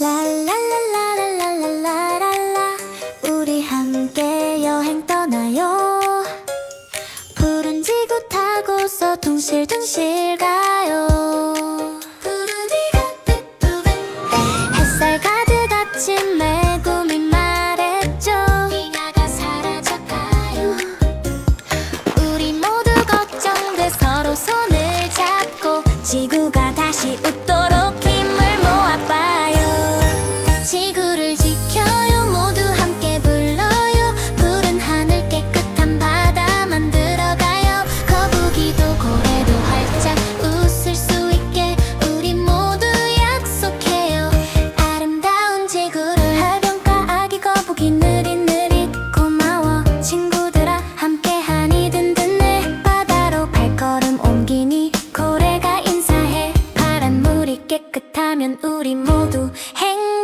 랄랄랄랄랄랄랄랄라. 우리 함께 여행 떠나요. 푸른 지구 타고서 둥실둥실 가요. 햇살 가득 아침에 꿈이 말했죠. 우리 모두 걱정돼 서로 손을 잡고 지구가 다시 웃 하면 우리 모두 행복